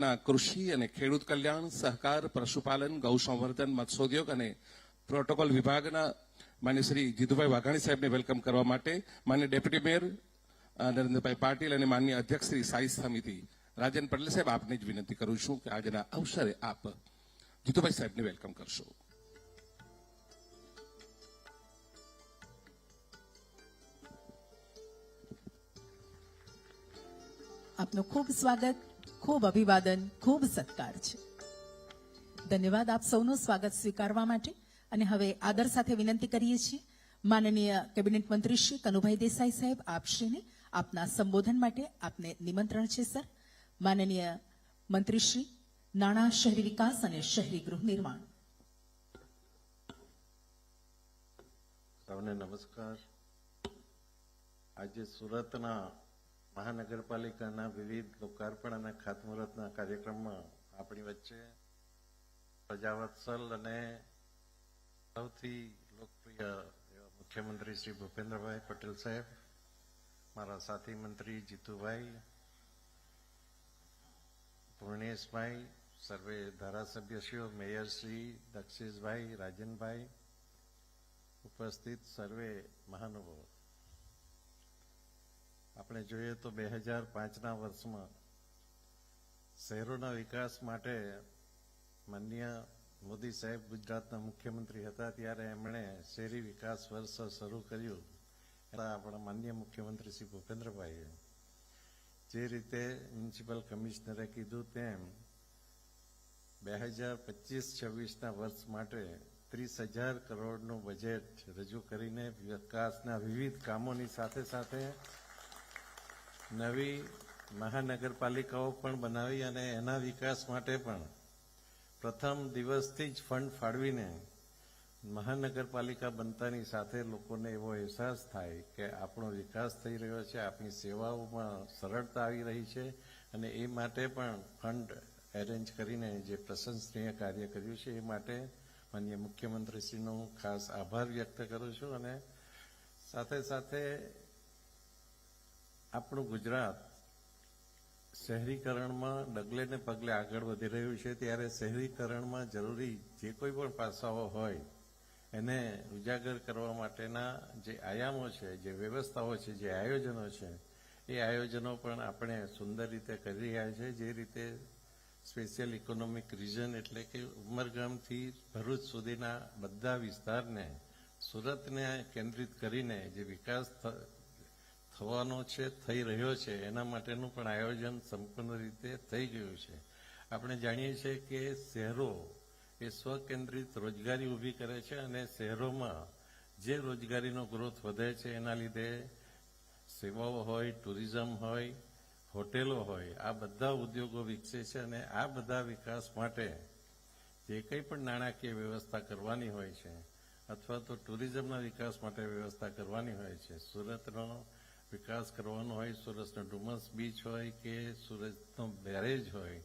ના, કૃષિ અને ખેડૂત કલ્યાણ, સહકાર, પશુપાલન ગૌ મત્સ્યોદ્યોગ અને પ્રોટોકોલ વિભાગના માન્ય શ્રી જીતુભાઈ વાઘાણી સાહેબને વેલકમ કરવા માટે માન્ય ડેપ્યુટી મેયર નરેન્દ્રભાઈ પાટીલ અને માન્ય અધ્યક્ષ શ્રી સાઈ સમિતિ. રાજન પટેલ સાહેબ, આપને જ વિનંતી કરું છું કે આજના અવસરે આપ જીતુભાઈ સાહેબને વેલકમ કરશો. આપનું ખૂબ સ્વાગત. ખૂબ અભિવાદન, ખૂબ સત્કાર છે. ધન્યવાદ આપ સૌનું સ્વાગત સ્વીકારવા માટે. અને હવે આદર સાથે વિનંતી કરીએ છીએ, માનનીય કેબિનેટ મંત્રી શ્રી કનુભાઈ દેસાઈ સાહેબ, આપશ્રીને આપના સંબોધન માટે આપને નિમંત્રણ છે, સર. માનનીય મંત્રી શ્રી, નાણાં શહેરી વિકાસ અને શહેરી ગૃહ નિર્માણ. સૌને નમસ્કાર. આજે સુરતના મહાનગરપાલિકાના વિવિધ લોકાર્પણ અને ખાતમુહૂર્તના કાર્યક્રમમાં આપણી વચ્ચે પ્રજાવત્સલ અને સૌથી લોકપ્રિય એવા મુખ્યમંત્રી શ્રી ભૂપેન્દ્રભાઈ પટેલ સાહેબ, મારા સાથી મંત્રી જીતુભાઈ, પૂર્ણેશભાઈ, સર્વે ધારાસભ્યશ્રીઓ મેયરશ્રી દક્ષેશભાઈ, રાજનભાઈ ઉપસ્થિત સર્વે મહાનુભાવો. આપણે જોઈએ તો બે હજાર પાંચના વર્ષમાં શહેરોના વિકાસ માટે માન્ય મોદી સાહેબ ગુજરાતના મુખ્યમંત્રી હતા, ત્યારે એમણે શહેરી વિકાસ વર્ષ શરૂ કર્યું. એમાં આપણા માન્ય મુખ્યમંત્રી શ્રી ભૂપેન્દ્રભાઈએ જે રીતે મ્યુનિસિપલ કમિશનરે કીધું તેમ બે હજાર પચીસ છવ્વીસના વર્ષ માટે ત્રીસ હજાર કરોડનું બજેટ રજૂ કરીને વિકાસના વિવિધ કામોની સાથે સાથે નવી મહાનગરપાલિકાઓ પણ બનાવી અને એના વિકાસ માટે પણ પ્રથમ દિવસથી જ ફંડ ફાળવીને મહાનગરપાલિકા બનતાની સાથે લોકોને એવો અહેસાસ થાય કે આપણો વિકાસ થઈ રહ્યો છે, આપણી સેવાઓમાં સરળતા આવી રહી છે અને એ માટે પણ ફંડ એરેન્જ કરીને જે પ્રશંસનીય કાર્ય કર્યું છે, એ માટે માન્ય મુખ્યમંત્રીશ્રીનો હું ખાસ આભાર વ્યક્ત કરું છું અને સાથે સાથે આપણું ગુજરાત શહેરીકરણમાં ડગલે ને પગલે આગળ વધી રહ્યું છે, ત્યારે શહેરીકરણમાં જરૂરી જે કોઈ પણ પાસાઓ હોય, એને ઉજાગર કરવા માટેના જે આયામો છે, જે વ્યવસ્થાઓ છે, જે આયોજનો છે, એ આયોજનો પણ આપણે સુંદર રીતે કરી રહ્યા છે. જે રીતે સ્પેશિયલ ઇકોનોમિક રિજન એટલે કે ઉમરગામથી ભરૂચ સુધીના બધા વિસ્તારને, સુરતને કેન્દ્રિત કરીને જે વિકાસ થવાનો છે, થઈ રહ્યો છે, એના માટેનું પણ આયોજન સંપૂર્ણ રીતે થઈ ગયું છે. આપણે જાણીએ છીએ કે શહેરો એ સ્વકેન્દ્રિત રોજગારી ઊભી કરે છે અને શહેરોમાં જે રોજગારીનો ગ્રોથ વધે છે, એના લીધે સેવાઓ હોય, ટુરિઝમ હોય, હોટેલો હોય, આ બધા ઉદ્યોગો વિકસે છે અને આ બધા વિકાસ માટે જે કંઈ પણ નાણાકીય વ્યવસ્થા કરવાની હોય છે, અથવા તો ટુરિઝમના વિકાસ માટે વ્યવસ્થા કરવાની હોય છે, સુરતનો વિકાસ કરવાનો હોય, સુરતનો ડુમસ બીચ હોય કે સુરતનો બેરેજ હોય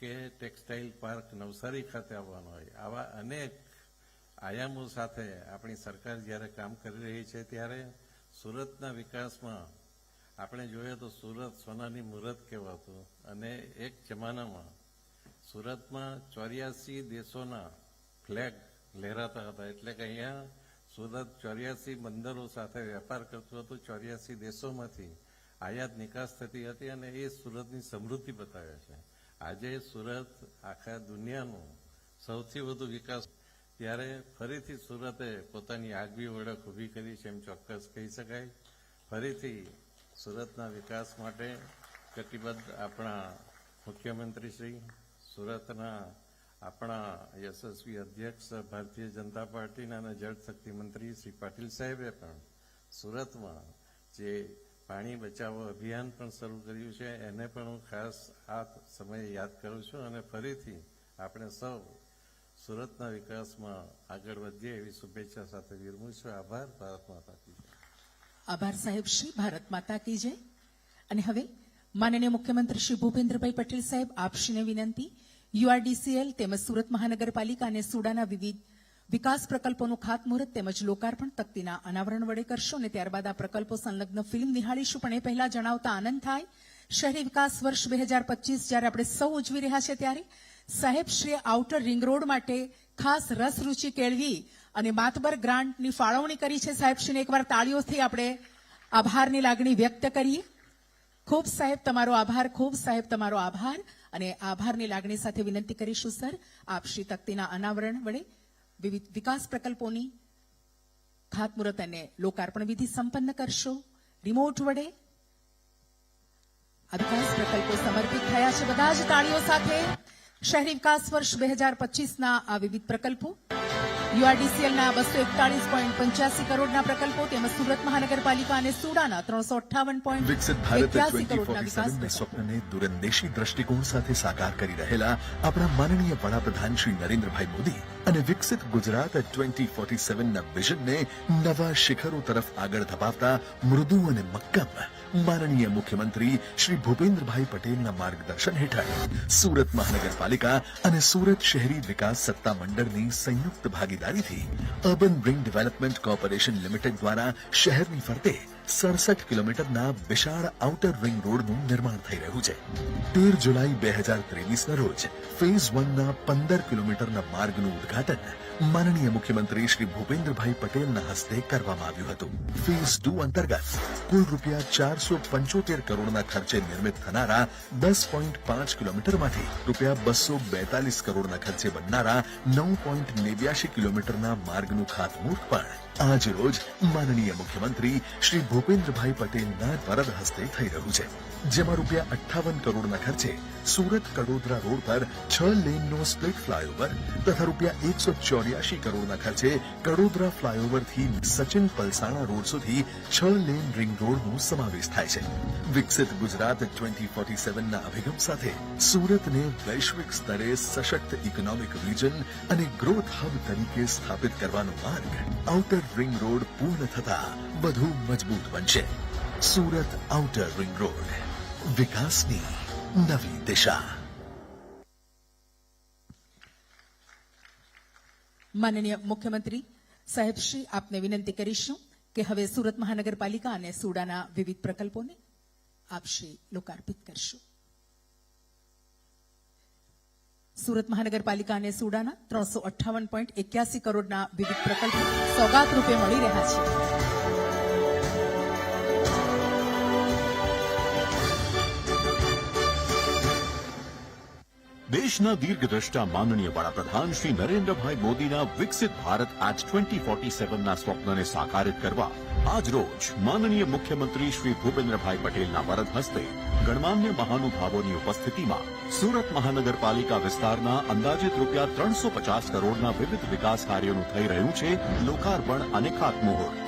કે ટેક્સટાઇલ પાર્ક નવસારી ખાતે આવવાનો હોય, આવા અનેક આયામો સાથે આપણી સરકાર જ્યારે કામ કરી રહી છે ત્યારે સુરતના વિકાસમાં આપણે જોઈએ તો સુરત સોનાની મુહૂર્ત કહેવાતું અને એક જમાનામાં સુરતમાં ચોર્યાસી દેશોના ફ્લેગ લહેરાતા હતા. એટલે કે અહીંયા સુરત ચોર્યાસી બંદરો સાથે વેપાર કરતું હતું. ચોર્યાસી દેશોમાંથી આયાત નિકાસ થતી હતી અને એ સુરતની સમૃદ્ધિ બતાવે છે. આજે સુરત આખા દુનિયાનું સૌથી વધુ વિકાસ ત્યારે ફરીથી સુરતે પોતાની આગવી ઓળખ ઊભી કરી છે એમ ચોક્કસ કહી શકાય. ફરીથી સુરતના વિકાસ માટે કટિબદ્ધ આપણા મુખ્યમંત્રી શ્રી સુરતના આપણા યશસ્વી અધ્યક્ષ ભારતીય જનતા પાર્ટીના અને જળશક્તિ મંત્રી શ્રી પાટીલ સાહેબે પણ સુરતમાં જે પાણી બચાવો અભિયાન પણ શરૂ કર્યું છે, એને પણ હું ખાસ આ સમયે યાદ કરું છું અને ફરીથી આપણે સૌ સુરતના વિકાસમાં આગળ વધીએ એવી શુભેચ્છા સાથે વિરમું છું. આભાર. ભારત માતા કી જય. આભાર સાહેબ શ્રી. ભારત માતા કી જય. અને હવે માનનીય મુખ્યમંત્રી શ્રી ભૂપેન્દ્રભાઈ પટેલ સાહેબ, આપશ્રીને વિનંતી યુઆરડીસીએલ તેમજ સુરત મહાનગરપાલિકા અને સુડાના વિવિધ વિકાસ પ્રકલ્પોનું ખાતમુહૂર્ત તેમજ લોકાર્પણ તકતીના અનાવરણ વડે કરશો અને ત્યારબાદ આ પ્રકલ્પો સંલગ્ન ફિલ્મ નિહાળીશું. પણ એ પહેલા જણાવતા આનંદ થાય. શહેરી વિકાસ વર્ષ બે હજાર પચીસ જ્યારે આપણે સૌ ઉજવી રહ્યા છે ત્યારે સાહેબ શ્રી આઉટર રિંગ રોડ માટે ખાસ રસ રૂચિ કેળવી અને માતબર ગ્રાન્ટની ફાળવણી કરી છે. સાહેબશ્રીને એકવાર તાળીઓથી આપણે આભારની લાગણી વ્યક્ત કરીએ. ખૂબ સાહેબ, તમારો આભાર. ખૂબ સાહેબ, તમારો આભાર. અને આભારની લાગણી સાથે વિનંતી કરીશું, સર. આપ શ્રી તકતીના અનાવરણ વડે વિવિધ વિકાસ પ્રકલ્પોની ખાતમુહૂર્ત અને લોકાર્પણ વિધિ સંપન્ન કરશો. રિમોટ વડે આ વિકાસ પ્રકલ્પો સમર્પિત થયા છે. બધા જ તાળીઓ સાથે શહેરી વિકાસ વર્ષ બે હજાર પચીસના આ વિવિધ પ્રકલ્પો યુઆરડીસીએલના બસો એકતાળીસ પોઈન્ટ પંચ્યાસી કરોડના પ્રકલ્પો તેમજ સુરત મહાનગરપાલિકા અને સુડાના ત્રણસો અઠ્ઠાવન પોઈન્ટ વિકસિત ભારત કરોડના વિકાસ સ્વપ્નને દૂરંદેશી દ્રષ્ટિકોણ સાથે સાકાર કરી રહેલા આપણા માનનીય વડાપ્રધાન શ્રી નરેન્દ્રભાઈ મોદી અને વિકસિત ગુજરાત ટ્વેન્ટી ફોર્ટી સેવનના વિઝનને નવા શિખરો તરફ આગળ ધપાવતા મૃદુ અને મક્કમ માનનીય મુખ્યમંત્રી શ્રી ભૂપેન્દ્રભાઈ પટેલના માર્ગદર્શન હેઠળ સુરત મહાનગરપાલિકા અને સુરત શહેરી વિકાસ સત્તા મંડળની સંયુક્ત ભાગીદારીથી urban ring development corporation limited દ્વારા શહેરની ફરતે સડસઠ કિલોમીટરના વિશાળ આઉટર રિંગ રોડનું નિર્માણ થઈ રહ્યું છે. તેર જુલાઈ બે હજાર ત્રેવીસના રોજ ફેઝ વનના પંદર કિલોમીટરના માર્ગનું ઉદ્ઘાટન માનનીય મુખ્યમંત્રી શ્રી ભૂપેન્દ્રભાઈ પટેલના હસ્તે કરવામાં આવ્યું હતું. ફેઝ ટુ અંતર્ગત કુલ રૂપિયા ચારસો પંચોતેર કરોડના ખર્ચે નિર્મિત થનારા દસ પોઈન્ટ પાંચ કિલોમીટરમાંથી રૂપિયા બસો બેતાલીસ કરોડના ખર્ચે બનનારા નવ પોઈન્ટ નેવ્યાશી કિલોમીટરના માર્ગનું ખાતમુહૂર્ત પણ આજ રોજ માનનીય મુખ્યમંત્રી શ્રી ભૂપેન્દ્રભાઈ પટેલના વરદ હસ્તે થઈ રહ્યું છે. જેમાં રૂપિયા અઠ્ઠાવન કરોડના ખર્ચે સુરત કડોદરા રોડ પર છ લેનનો સ્પ્લિટ ફ્લાયઓવર તથા રૂપિયા એકસો ચોર્યાસી કરોડના ખર્ચે કડોદરા ફ્લાયઓવરથી સચિન પલસાણા રોડ સુધી છ લેન રિંગ રોડનો સમાવેશ થાય છે. વિકસિત ગુજરાત ટ્વેન્ટી ફોર્ટી સેવનના અભિગમ સાથે સુરતને વૈશ્વિક સ્તરે સશક્ત ઇકોનોમિક રિજન અને ગ્રોથ હબ તરીકે સ્થાપિત કરવાનો માર્ગ આઉટર રિંગ રોડ પૂર્ણ થતા વધુ મજબૂત બનશે. સુરત આઉટર રિંગ રોડ વિકાસની નવી દિશા. માનનીય મુખ્યમંત્રી સાહેબ આપને વિનંતી કરીશું કે હવે સુરત મહાનગરપાલિકા અને સુડાના વિવિધ પ્રકલ્પોને આપશે લોકાર્પિત કરશો. સુરત મહાનગરપાલિકા અને સુડાના ત્રણસો અઠ્ઠાવન પોઈન્ટ એક્યાસી કરોડના વિવિધ પ્રકલ્પો સોગાત રૂપે મળી રહ્યા છે. દેશના દીર્ઘદ્રષ્ટા માનનીય વડાપ્રધાન શ્રી નરેન્દ્રભાઈ મોદીના વિકસિત ભારત આજ ટ્વેન્ટી ફોર્ટી સેવનના સ્વપ્નને સાકારિત કરવા આજ રોજ માનનીય મુખ્યમંત્રી શ્રી ભૂપેન્દ્રભાઈ પટેલના વરદ હસ્તે ગણમાન્ય મહાનુભાવોની ઉપસ્થિતિમાં સુરત મહાનગરપાલિકા વિસ્તારના અંદાજિત રૂપિયા ત્રણસો પચાસ કરોડના વિવિધ વિકાસ કાર્યોનું થઈ રહ્યું છે લોકાર્પણ અને ખાતમુહૂર્ત.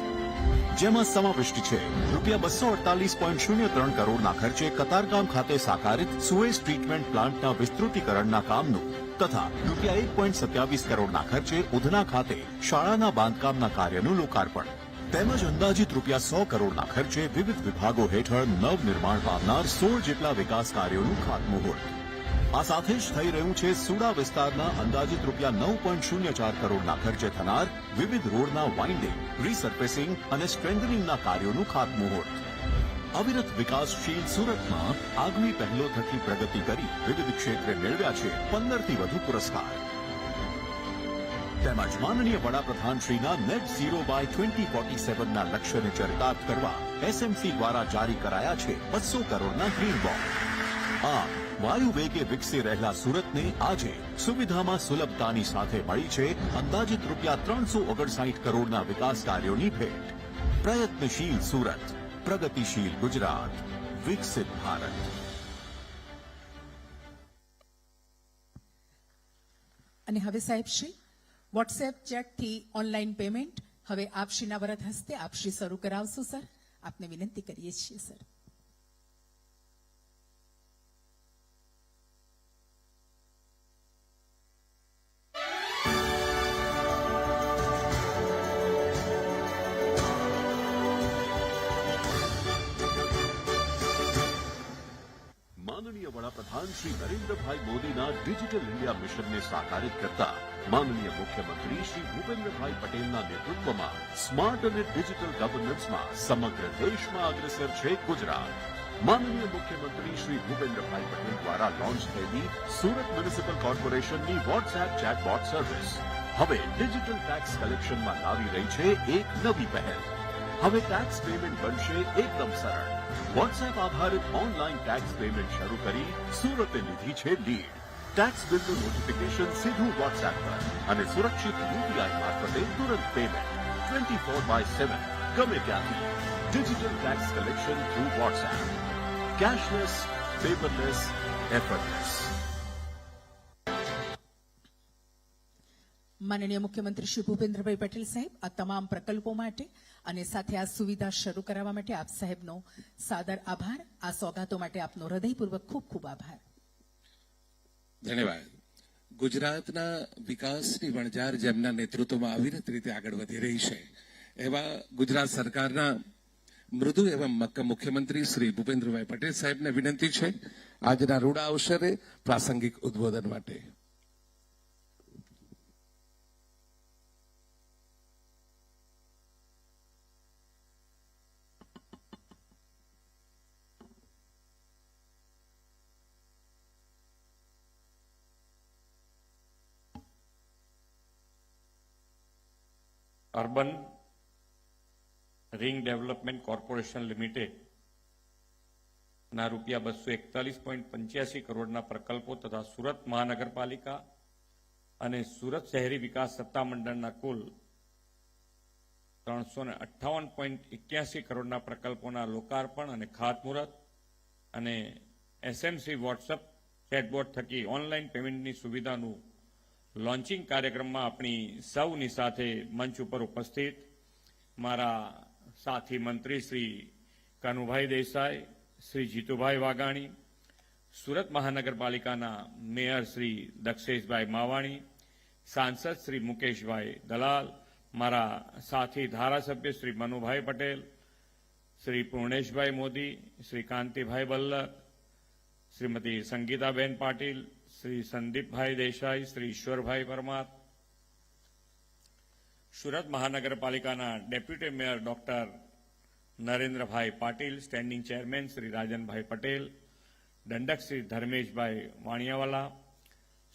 જેમાં સમાવિષ્ટ છે. રૂપિયા બસો અડતાલીસ પોઈન્ટ શૂન્ય ત્રણ કરોડના ખર્ચે કતારગામ ખાતે સાકારિત સુએઝ ટ્રીટમેન્ટ પ્લાન્ટના વિસ્તૃતીકરણના કામનું તથા રૂપિયા એક પોઈન્ટ સત્યાવીસ કરોડના ખર્ચે ઉધના ખાતે શાળાના બાંધકામના કાર્યનું લોકાર્પણ. તેમજ અંદાજિત રૂપિયા સો કરોડના ખર્ચે વિવિધ વિભાગો હેઠળ નવનિર્માણ પામનાર સોળ જેટલા વિકાસ કાર્યોનું ખાતમુહૂર્ત. આ સાથે જ થઈ રહ્યું છે સુડા વિસ્તારના અંદાજિત રૂપિયા નવ પોઈન્ટ શૂન્ય ચાર કરોડના ખર્ચે થનાર વિવિધ રોડના વાઇન્ડિંગ રીસર્ફેસિંગ અને સ્ટ્રેન્થનિંગના કાર્યોનું ખાતમુહૂર્ત. અવિરત વિકાસશીલ સુરતમાં આગવી પહેલો થકી પ્રગતિ કરી વિવિધ ક્ષેત્રે મેળવ્યા છે પંદરથી વધુ પુરસ્કાર. તેમજ માનનીય વડાપ્રધાન શ્રીના net zero by twenty forty સેવનના લક્ષ્યને ચરિતાર્થ કરવા એસએમસી દ્વારા જારી કરાયા છે બસો કરોડના ગ્રીન બોન્ડ આમ વાયુ વેગે વિકસી રહેલા સુરતને આજે સુવિધામાં સુલભતાની સાથે મળી છે અંદાજિત રૂપિયા ત્રણસો ઓગણસાઠ કરોડના વિકાસ કાર્યોની ભેટ. પ્રયત્નશીલ સુરત, પ્રગતિશીલ ગુજરાત, વિકસિત ભારત. અને હવે સાહેબ શ્રી વોટ્સએપ ચેટથી ઓનલાઈન પેમેન્ટ, હવે આપશ્રીના વરદ હસ્તે આપશ્રી શરૂ કરાવશો, સર. આપને વિનંતી કરીએ છીએ, સર. વડાપ્રધાન શ્રી નરેન્દ્રભાઈ મોદીના ડિજિટલ ઇન્ડિયા મિશનને સાકારિત કરતા માનનીય મુખ્યમંત્રી શ્રી ભૂપેન્દ્રભાઈ પટેલના નેતૃત્વમાં સ્માર્ટ અને ડિજિટલ ગવર્નન્સમાં સમગ્ર દેશમાં અગ્રેસર છે ગુજરાત. માનનીય મુખ્યમંત્રી શ્રી ભૂપેન્દ્રભાઈ પટેલ દ્વારા લોન્ચ થયેલી સુરત મ્યુનિસિપલ કોર્પોરેશનની વોટ્સએપ ચેટબોટ સર્વિસ. હવે ડિજિટલ ટેક્સ કલેક્શનમાં લાવી રહી છે એક નવી પહેલ. હવે ટેક્સ પેમેન્ટ બનશે એકદમ સરળ. વોટ્સએપ આધારિત ઓનલાઈન ટેક્સ પેમેન્ટ શરૂ કરી સુરતે લીધી છે લીડ ટેક્સ બિલનું નોટિફિકેશન સીધું વોટ્સએપ પર અને સુરક્ષિત યુપીઆઈ મારફતે તુરંત payment twenty four by seven ગમે ત્યાંથી. Digital tax collection through WhatsApp cashless paperless effortless માનનીય મુખ્યમંત્રી શ્રી ભૂપેન્દ્રભાઈ પટેલ સાહેબ, આ તમામ પ્રકલ્પો માટે અને સાથે આ સુવિધા શરૂ કરાવવા માટે આપ સાહેબનો સાદર આભાર, આ સોગાતો માટે આપનો હૃદયપૂર્વક ખૂબ ખૂબ આભાર. ધન્યવાદ. ગુજરાતના વિકાસની વણઝાર જેમના નેતૃત્વમાં અવિરત રીતે આગળ વધી રહી છે, એવા ગુજરાત સરકારના મૃદુ એવા મુખ્યમંત્રી શ્રી ભૂપેન્દ્રભાઈ પટેલ સાહેબને વિનંતી છે. આજના રૂડા અવસરે પ્રાસંગિક ઉદ્બોધન માટે. Urban ring development corporation limited ના રૂપિયા બસો એકતાલીસ પોઈન્ટ પંચ્યાસી કરોડના પ્રકલ્પો તથા સુરત મહાનગરપાલિકા અને સુરત શહેરી વિકાસ સત્તામંડળના કુલ ત્રણસો ને અઠ્ઠાવન પોઈન્ટ એક્યાસી કરોડના પ્રકલ્પોના લોકાર્પણ અને ખાતમુહૂર્ત અને એસએમસી વોટ્સઅપ ચેટબોટ થકી ઓનલાઈન પેમેન્ટની સુવિધાનું લોન્ચિંગ કાર્યક્રમમાં આપણી સૌની સાથે મંચ ઉપર ઉપસ્થિત મારા સાથી મંત્રી શ્રી કનુભાઈ દેસાઈ, શ્રી જીતુભાઈ વાઘાણી, સુરત મહાનગરપાલિકાના મેયર શ્રી દક્ષેશભાઈ માવાણી, સાંસદ શ્રી મુકેશભાઈ દલાલ, મારા સાથી ધારાસભ્ય શ્રી મનુભાઈ પટેલ, શ્રી પૂર્ણેશભાઈ મોદી, શ્રી કાંતિભાઈ બલ્લર શ્રીમતી સંગીતાબેન પાટીલ શ્રી સંદીપભાઈ દેસાઈ શ્રી ઈશ્વરભાઈ પરમાર સુરત મહાનગરપાલિકાના deputy mayor doctor Narendrabhai Patil standing chairman Shri Rajanbhai Patel દંડક શ્રી ધર્મેશભાઈ વાણિયાવાલા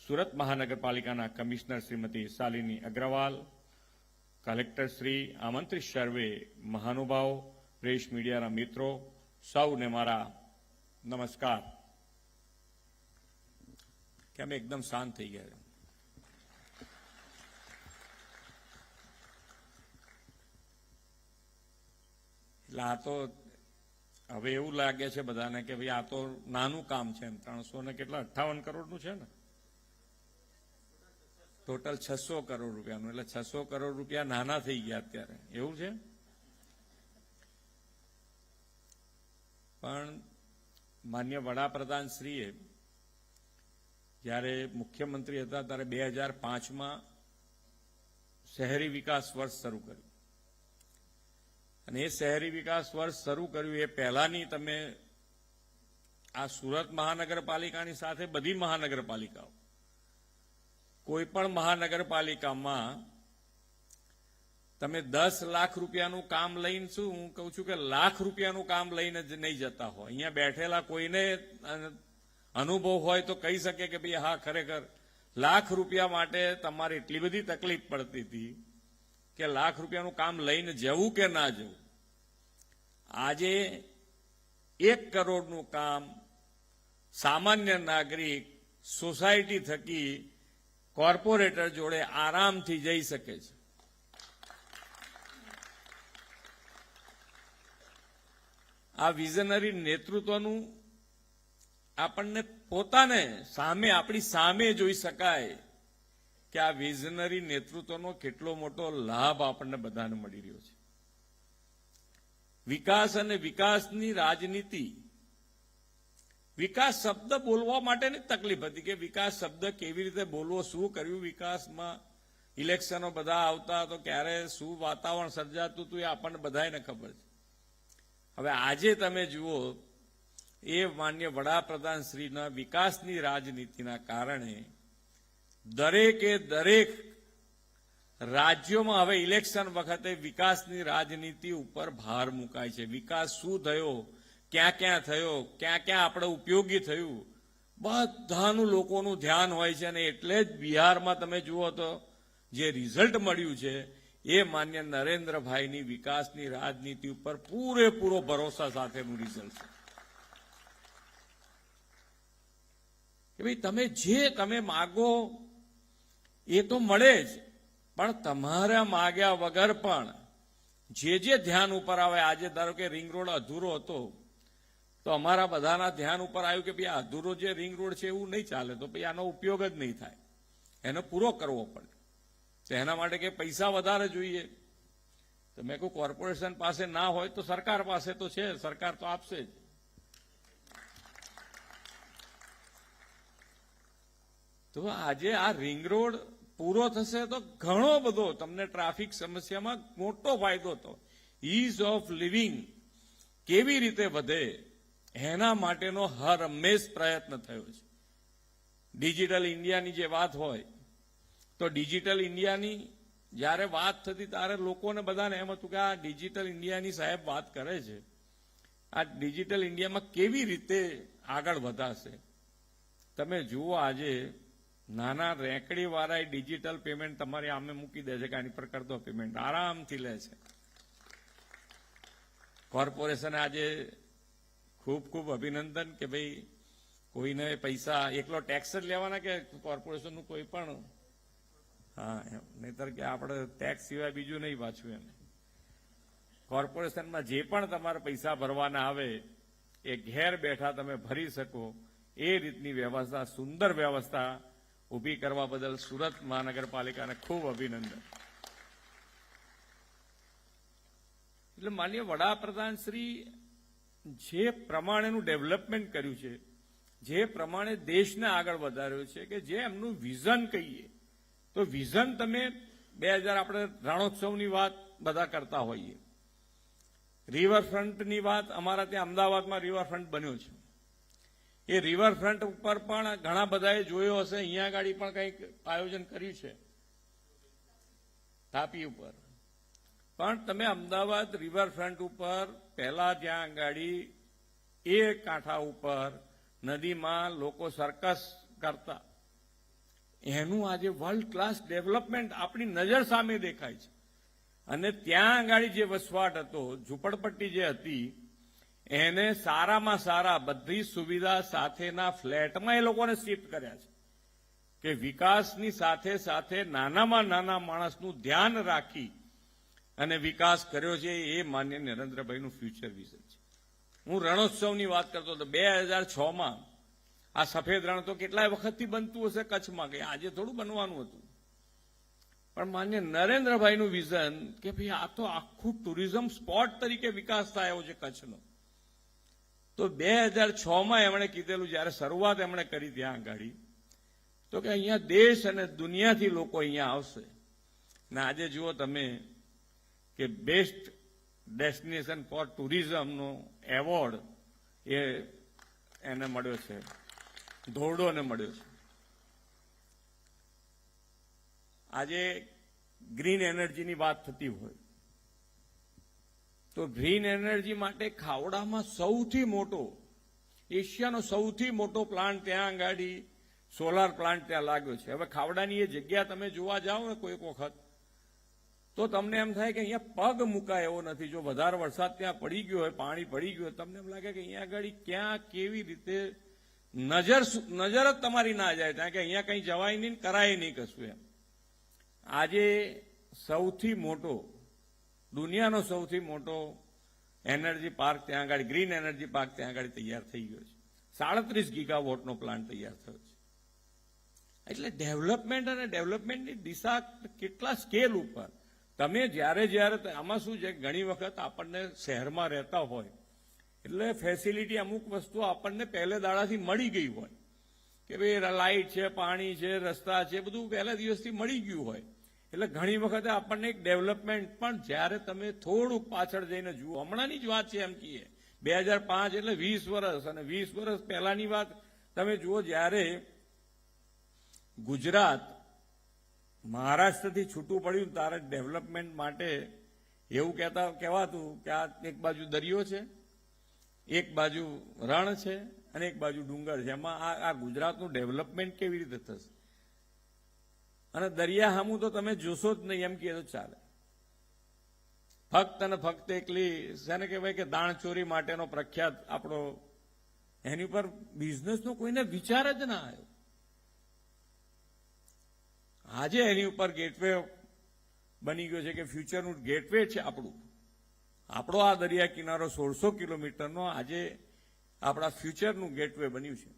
સુરત મહાનગરપાલિકાના કમિશનર શ્રીમતી શાલિની અગ્રવાલ કલેક્ટર શ્રી આમંત્રિત સર્વે મહાનુભાવો પ્રેસ મીડિયાના મિત્રો સૌને મારા નમસ્કાર કે અમે એકદમ શાંત થઈ ગયા એટલે આ તો હવે એવું લાગે છે બધાને કે ભાઈ આ તો નાનું કામ છે એમ. ત્રણસો ને કેટલા? અઠાવન કરોડનું છે ને? ટોટલ છસો કરોડ રૂપિયાનું. એટલે છસો કરોડ રૂપિયા નાના થઈ ગયા અત્યારે. એવું છે? પણ માન્ય વડાપ્રધાન શ્રીએ જ્યારે મુખ્યમંત્રી હતા ત્યારે બે હજાર પાંચમાં શહેરી વિકાસ વર્ષ શરૂ કર્યું. અને એ શહેરી વિકાસ વર્ષ શરૂ કર્યું એ પહેલાની તમે આ સુરત મહાનગરપાલિકાની સાથે બધી મહાનગરપાલિકાઓ, કોઈ પણ મહાનગરપાલિકામાં તમે દસ લાખ રૂપિયાનું કામ લઈને શું? હું કહું છું કે લાખ રૂપિયાનું કામ લઈને જ નહીં જતા હોય. અહીંયા બેઠેલા કોઈને અનુભવ હોય તો કહી શકે કે ભાઈ હા, ખરેખર લાખ રૂપિયા માટે તમારે એટલી બધી તકલીફ પડતી હતી કે લાખ રૂપિયાનું કામ લઈને જવું કે ના જવું? આજે એક કરોડનું કામ સામાન્ય નાગરિક સોસાયટી થકી કોર્પોરેટર જોડે આરામથી જઈ શકે છે. આ વિઝનરી નેતૃત્વનું આપણને પોતાને સામે, આપણી સામે જોઈ શકાય કે આ વિઝનરી નેતૃત્વનો કેટલો મોટો લાભ આપણને બધાને મળી રહ્યો છે. વિકાસ અને વિકાસની રાજનીતિ, વિકાસ શબ્દ બોલવા માટેની તકલીફ હતી કે વિકાસ શબ્દ કેવી રીતે બોલવો, શું કર્યું વિકાસમાં? ઇલેક્શનો બધા આવતા તો ક્યારે શું વાતાવરણ સર્જાતું હતું એ આપણને બધાને ખબર છે. હવે આજે તમે જુઓ એ માન્ય વડાપ્રધાન શ્રીના વિકાસની રાજનીતિના કારણે દરેકે દરેક રાજ્યોમાં હવે ઇલેક્શન વખતે વિકાસની રાજનીતિ ઉપર ભાર મુકાય છે. વિકાસ શું થયો, ક્યાં ક્યાં થયો, ક્યાં ક્યાં આપણે ઉપયોગી થયું, બધાનું લોકોનું ધ્યાન હોય છે અને એટલે જ બિહારમાં તમે જુઓ તો જે રિઝલ્ટ મળ્યું છે, એ માન્ય નરેન્દ્રભાઈની વિકાસની રાજનીતિ ઉપર પૂરેપૂરો ભરોસા સાથેનું રિઝલ્ટ છે. કે ભાઈ, તમે જે તમે માગો, એ તો મળે જ. પણ તમારા માગ્યા વગર પણ જે જે ધ્યાન ઉપર આવે, આજે ધારો કે રિંગ રોડ અધૂરો હતો, તો અમારા બધાના ધ્યાન ઉપર આવ્યું કે ભાઈ અધૂરો જે રિંગ રોડ છે, એવું નહીં ચાલે, તો ભાઈ આનો ઉપયોગ જ નહીં થાય. એનો પૂરો કરવો પડે. તો એના માટે કે પૈસા વધારે જોઈએ. તો મેં કહું કોર્પોરેશન પાસે ના હોય તો સરકાર પાસે તો છે, સરકાર તો આપશે જ. તો આજે આ રિંગ રોડ પૂરો થશે તો ઘણો બધો તમને ટ્રાફિક સમસ્યામાં મોટો ફાયદો થયો ઇઝ ઓફ લિવિંગ કેવી રીતે વધે એના માટેનો હર હંમેશ પ્રયત્ન થયો છે. ડિજિટલ ઇન્ડિયાની જે વાત હોય, તો ડિજિટલ ઇન્ડિયાની જ્યારે વાત થતી ત્યારે લોકોને બધાને એમ હતું કે આ ડિજિટલ ઇન્ડિયાની સાહેબ વાત કરે છે. આ ડિજિટલ ઇન્ડિયામાં કેવી રીતે આગળ વધાશે? તમે જુઓ આજે નાના રેકડી વાળા ડિજિટલ પેમેન્ટ તમારી આમે મૂકી દે છે કે આની પર કરતો પેમેન્ટ આરામથી લે છે. કોર્પોરેશને આજે ખૂબ ખૂબ અભિનંદન કે ભાઈ કોઈને પૈસા એકલો ટેક્સ જ લેવાના કે કોર્પોરેશનનું કોઈ પણ? હા, એમ. નહીતર કે આપણે ટેક્સ સિવાય બીજું નહીં પાછું એમ. કોર્પોરેશનમાં જે પણ તમારે પૈસા ભરવાના આવે, એ ઘેર બેઠા તમે ભરી શકો. એ રીતની વ્યવસ્થા, સુંદર વ્યવસ્થા ઊભી કરવા બદલ સુરત મહાનગરપાલિકાને ખૂબ અભિનંદન. એટલે માન્ય વડાપ્રધાન શ્રી જે પ્રમાણેનું ડેવલપમેન્ટ કર્યું છે, જે પ્રમાણે દેશને આગળ વધાર્યો છે, કે જે એમનું વિઝન કહીએ, તો વિઝન તમે બે હજાર આપણે રણોત્સવની વાત બધા કરતા હોઈએ. રિવરફ્રન્ટની વાત અમારા ત્યાં અમદાવાદમાં રિવરફ્રન્ટ બન્યો છે. એ રિવરફ્રન્ટ ઉપર પણ ઘણા બધાએ જોયો હશે. અહીંયા આગળ પણ કંઈક આયોજન કર્યું છે. તાપી ઉપર. પણ તમે અમદાવાદ રિવરફ્રન્ટ ઉપર પહેલા જ્યાં આગળ એ કાંઠા ઉપર નદીમાં લોકો સર્કસ કરતા, એનું આજે વર્લ્ડ ક્લાસ ડેવલપમેન્ટ આપણી નજર સામે દેખાય છે. અને ત્યાં આગળ જે વસવાટ હતો, ઝૂંપડપટ્ટી જે હતી એને સારામાં સારા બધી સુવિધા સાથેના ફ્લેટમાં એ લોકોને શિફ્ટ કર્યા છે. કે વિકાસની સાથે સાથે નાનામાં નાના માણસનું ધ્યાન રાખી અને વિકાસ કર્યો છે એ માન્ય નરેન્દ્રભાઈનું ફ્યુચર વિઝન છે. હું રણોત્સવની વાત કરતો હતો, બે હજાર છમાં આ સફેદ રણ તો કેટલાય વખતથી બનતું હશે કચ્છમાં, કે આજે થોડું બનવાનું હતું. પણ માન્ય નરેન્દ્રભાઈનું વિઝન કે ભાઈ આ તો આખું ટુરિઝમ સ્પોટ તરીકે વિકાસ થયો છે કચ્છનો. તો બે હજાર છમાં એમણે કીધેલું, જ્યારે શરૂઆત એમણે કરી ત્યાં આગળ તો કે અહીંયા દેશ અને દુનિયાથી લોકો અહીંયા આવશે. ને આજે જુઓ તમે કે બેસ્ટ ડેસ્ટિનેશન ફોર ટુરિઝમનો એવોર્ડ એ એને મળ્યો છે. ધોરડોને મળ્યો છે. આજે ગ્રીન એનર્જીની વાત થતી હોય. તો ગ્રીન એનર્જી માટે ખાવડામાં સૌથી મોટો, એશિયાનો સૌથી મોટો પ્લાન્ટ ત્યાં આગળ, સોલાર પ્લાન્ટ ત્યાં લાગ્યો છે. હવે ખાવડાની એ જગ્યા તમે જોવા જાઓ ને કોઈક વખત, તો તમને એમ થાય કે અહીંયા પગ મુકાય એવો નથી. જો વધારે વરસાદ ત્યાં પડી ગયો હોય, પાણી પડી ગયું હોય, તમને એમ લાગે કે અહીંયા આગળ ક્યાં કેવી રીતે નજર નજર જ તમારી ના જાય. ત્યાં કે અહીંયા કંઈ જવાય નહીં કરાય નહીં કશું એમ. આજે સૌથી મોટો દુનિયાનો સૌથી મોટો એનર્જી પાર્ક ત્યાં આગળ, ગ્રીન એનર્જી પાર્ક ત્યાં આગળ તૈયાર થઈ ગયો છે. સાડત્રીસ ગીગાવોટનો પ્લાન્ટ તૈયાર થયો છે. એટલે ડેવલપમેન્ટ અને ડેવલપમેન્ટની દિશા કેટલા સ્કેલ ઉપર? તમે જ્યારે જ્યારે આમાં શું છે, ઘણી વખત આપણને શહેરમાં રહેતા હોય, એટલે ફેસિલિટી અમુક વસ્તુ આપણને પહેલે દાડાથી મળી ગઈ હોય. કે ભાઈ લાઇટ છે, પાણી છે, રસ્તા છે, બધું પહેલા દિવસથી મળી ગયું હોય. એટલે ઘણી વખતે આપણને એક ડેવલપમેન્ટ પણ જ્યારે તમે થોડુંક પાછળ જઈને જુઓ, હમણાંની જ વાત છે એમ કહીએ, બે હજાર પાંચ એટલે વીસ વર્ષ અને વીસ વર્ષ પહેલાની વાત તમે જુઓ જ્યારે ગુજરાત મહારાષ્ટ્રથી છૂટું પડ્યું તારે ડેવલપમેન્ટ માટે એવું કહેતા, કહેવાતું કે આ એક બાજુ દરિયો છે, એક બાજુ રણ છે અને એક બાજુ ડુંગર છે. એમાં આ ગુજરાતનું ડેવલપમેન્ટ કેવી રીતે થશે? અને દરિયા સામું તો તમે જોશો જ નહીં, એમ કહે તો ચાલે. ફક્ત અને ફક્ત એકલી શેને કહેવાય કે દાણચોરી માટેનો પ્રખ્યાત આપણો એની ઉપર બિઝનેસનો કોઈને વિચાર જ ના આવ્યો. આજે એની ઉપર ગેટવે બની ગયો છે કે ફ્યુચરનું ગેટવે છે આપણું. આપણો આ દરિયા કિનારો સોળસો કિલોમીટરનો આજે આપણા ફ્યુચરનું ગેટવે બન્યું છે.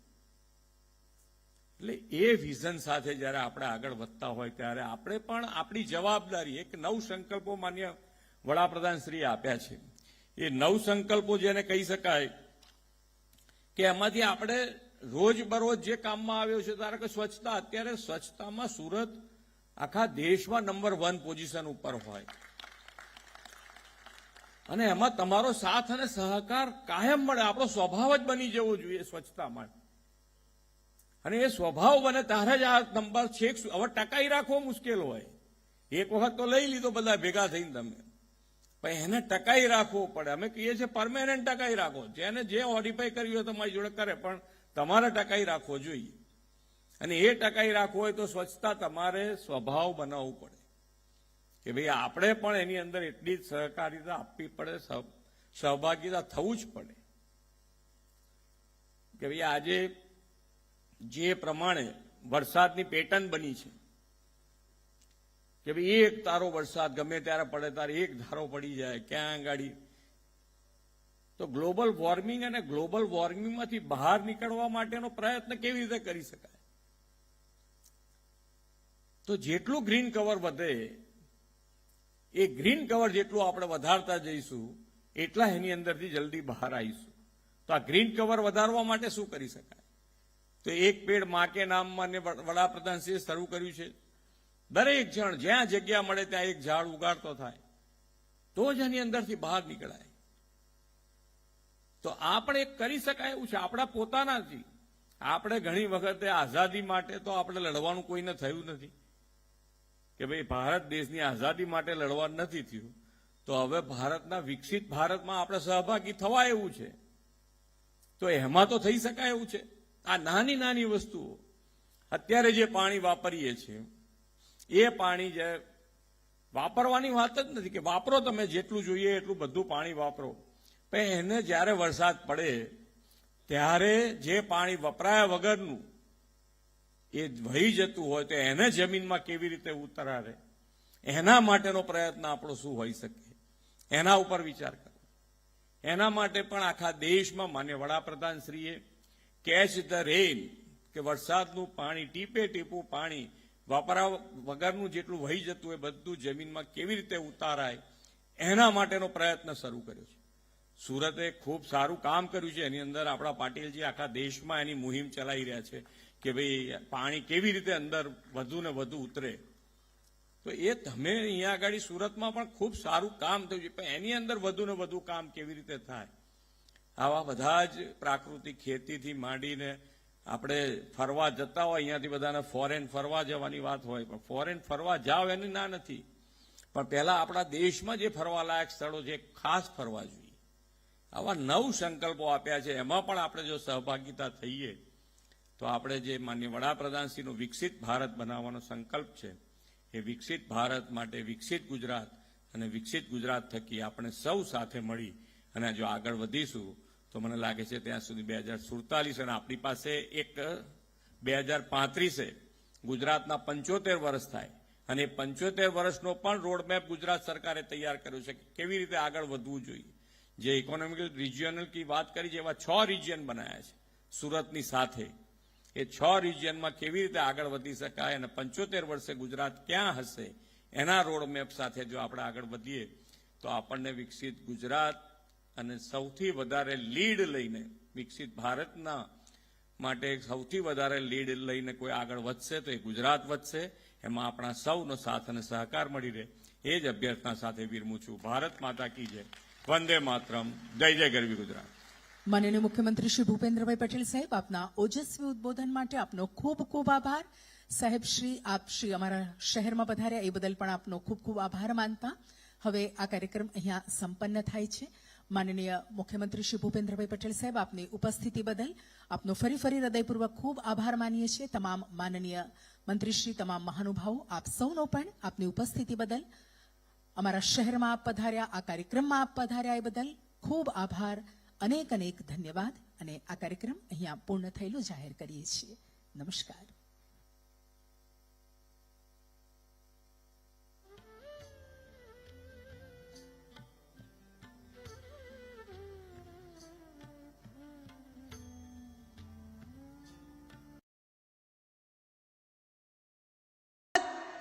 એટલે એ વિઝન સાથે જ્યારે આપણે આગળ વધતા હોય ત્યારે આપણે પણ આપણી જવાબદારી એક નવ સંકલ્પો માન્ય વડાપ્રધાન શ્રી આપ્યા છે. એ નવ સંકલ્પો જેને કહી શકાય કે એમાંથી આપણે રોજબરોજ જે કામમાં આવ્યો છે ધારો કે સ્વચ્છતા, અત્યારે સ્વચ્છતામાં સુરત આખા દેશમાં નંબર વન પોઝિશન ઉપર હોય. અને એમાં તમારો સાથ અને સહકાર કાયમ મળે. આપણો સ્વભાવ જ બની જવો જોઈએ સ્વચ્છતા માટે. અને એ સ્વભાવ બને તારે જ આ નંબર છેક હવે ટકાઈ રાખવો મુશ્કેલ હોય. એક વખત તો લઈ લીધો બધા ભેગા થઈને તમે. પણ એને ટકાઈ રાખવો પડે. અમે કહીએ છીએ પરમેનન્ટ ટકાઈ રાખો. જેને જે ઓડિફાઈ કર્યું હોય તમારી જોડે કરે, પણ તમારે ટકાઈ રાખવો જોઈએ. અને એ ટકાઈ રાખવો હોય તો સ્વચ્છતા તમારે સ્વભાવ બનાવવું પડે. કે ભાઈ, આપણે પણ એની અંદર એટલી જ સહકારિતા આપવી પડે, સહ- સહભાગીતા થવું જ પડે. કે ભાઈ, આજે જે પ્રમાણે વરસાદની પેટર્ન બની છે. કે ભાઈ એક તારો વરસાદ ગમે ત્યારે પડે ત્યારે એક ધારો પડી જાય, ક્યાં ગાડી તો ગ્લોબલ વોર્મિંગ અને ગ્લોબલ વોર્મિંગમાંથી બહાર નીકળવા માટેનો પ્રયત્ન કેવી રીતે કરી શકાય? તો જેટલું ગ્રીન કવર વધે, એ ગ્રીન કવર જેટલું આપણે વધારતા જઈશું, એટલા એની અંદરથી જલ્દી બહાર આવીશું. તો આ ગ્રીન કવર વધારવા માટે શું કરી શકાય? તો એક પેડ માકે કે નામ માન્ય વડાપ્રધાનશ્રીએ શરૂ કર્યું છે. દરેક જણ જ્યાં જગ્યા મળે ત્યાં એક ઝાડ ઉગાડતો થાય. તો જ એની અંદરથી બહાર નીકળાય. તો આપણે કરી શકાય એવું છે. આપણા પોતાનાથી. આપણે ઘણી વખતે આઝાદી માટે તો આપણે લડવાનું કોઈને થયું નથી. કે ભાઈ, ભારત દેશની આઝાદી માટે લડવાનું નથી થયું. તો હવે ભારતના વિકસિત ભારતમાં આપણે સહભાગી થવા એવું છે. તો એમાં તો થઈ શકાય એવું છે. આ નાની નાની વસ્તુઓ. અત્યારે જે પાણી વાપરીએ છીએ, એ પાણી જે વાપરવાની વાત જ નથી કે વાપરો તમે જેટલું જોઈએ એટલું બધું પાણી વાપરો. પણ એને જ્યારે વરસાદ પડે, ત્યારે જે પાણી વપરાયા વગરનું એ વહી જતું હોય તો એને જમીનમાં કેવી રીતે ઉતરારે એના માટેનો પ્રયત્ન આપણો શું હોઈ શકે? એના ઉપર વિચાર કરો એના માટે પણ આખા દેશમાં માન્ય વડાપ્રધાન શ્રીએ કેચ ધ રેન કે વરસાદનું પાણી, ટીપે ટીપું પાણી વાપરા વગરનું જેટલું વહી જતું હોય, બધું જમીનમાં કેવી રીતે ઉતારાય, એના માટેનો પ્રયત્ન શરૂ કર્યો છે. સુરતે ખૂબ સારું કામ કર્યું છે. એની અંદર આપણા પાટીલજી આખા દેશમાં એની મુહિમ ચલાવી રહ્યા છે કે ભાઈ પાણી કેવી રીતે અંદર વધુ ને વધુ ઉતરે. તો એ તમે અહીંયા આગળ સુરતમાં પણ ખૂબ સારું કામ થયું છે. પણ એની અંદર વધુ ને વધુ કામ કેવી રીતે થાય? આવા બધા જ પ્રાકૃતિક ખેતીથી માંડીને આપણે ફરવા જતા હોય, અહીંયાથી બધાને ફોરેન ફરવા જવાની વાત હોય, પણ ફોરેન ફરવા જાવ એની ના નથી. પણ પહેલા આપણા દેશમાં જે ફરવાલાયક સ્થળો છે ખાસ ફરવા જોઈએ. આવા નવ સંકલ્પો આપ્યા છે, એમાં પણ આપણે જો સહભાગીતા થઈએ, તો આપણે જે માન્ય વડાપ્રધાનશ્રીનો વિકસિત ભારત બનાવવાનો સંકલ્પ છે, એ વિકસિત ભારત માટે વિકસિત ગુજરાત અને વિકસિત ગુજરાત થકી આપણે સૌ સાથે મળી અને જો આગળ વધીશું તો મને લાગે છે ત્યાં સુધી બે હજાર સુડતાલીસ અને આપણી પાસે એક, બે હજાર પાંત્રીસે ગુજરાતના પંચોતેર વર્ષ થાય. અને પંચોતેર વર્ષનો પણ રોડમેપ ગુજરાત સરકારે તૈયાર કર્યો છે કેવી રીતે આગળ વધવું જોઈએ. જે ઇકોનોમિકલ રિજિયનલ કી વાત કરી છે, એવા છ રિજિયન બનાવ્યા છે સુરતની સાથે. એ છ રિજિયનમાં કેવી રીતે આગળ વધી શકાય અને પંચોતેર વર્ષે ગુજરાત ક્યાં હશે એના રોડમેપ સાથે જો આપણે આગળ વધીએ, તો આપણને વિકસિત ગુજરાત અને સૌથી વધારે લીડ લઈને વિકસિત ભારતના માટે સૌથી વધારે લીડ લઈને કોઈ આગળ વધશે તો એ ગુજરાત વધશે. એમાં આપણા સૌનો સાથ અને સહકાર મળી રહે. એ જ અભ્યર્થના સાથે વિરમું છું. ભારત માતા કી જય. વંદે માતરમ. જય જય ગરવી ગુજરાત. માનનીય મુખ્યમંત્રી શ્રી ભૂપેન્દ્રભાઈ પટેલ સાહેબ, આપના ઓજસ્વી ઉદબોધન માટે આપનો ખૂબ ખૂબ આભાર. સાહેબ શ્રી, આપ શ્રી અમારા શહેરમાં પધાર્યા એ બદલ પણ આપનો ખૂબ ખૂબ આભાર માનતા. હવે આ કાર્યક્રમ અહીંયા સંપન્ન થાય છે. માનનીય મુખ્યમંત્રી શ્રી ભૂપેન્દ્રભાઈ પટેલ સાહેબ આપની ઉપસ્થિતિ બદલ આપનો ફરી ફરી હૃદયપૂર્વક ખૂબ આભાર માનીએ છીએ તમામ માનનીય મંત્રીશ્રી તમામ મહાનુભાવો આપ સૌનો પણ આપની ઉપસ્થિતિ બદલ અમારા શહેરમાં આપ પધાર્યા આ કાર્યક્રમમાં આપ પધાર્યા એ બદલ ખૂબ આભાર અનેક અનેક ધન્યવાદ અને આ કાર્યક્રમ અહીંયા પૂર્ણ થયેલો જાહેર કરીએ છીએ નમસ્કાર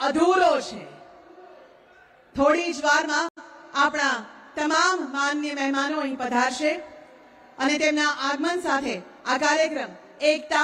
અધૂરો છે. થોડી જ વારમાં આપણા તમામ માન્ય મહેમાનો અહીં પધારશે અને તેમના આગમન સાથે આ કાર્યક્રમ એકતા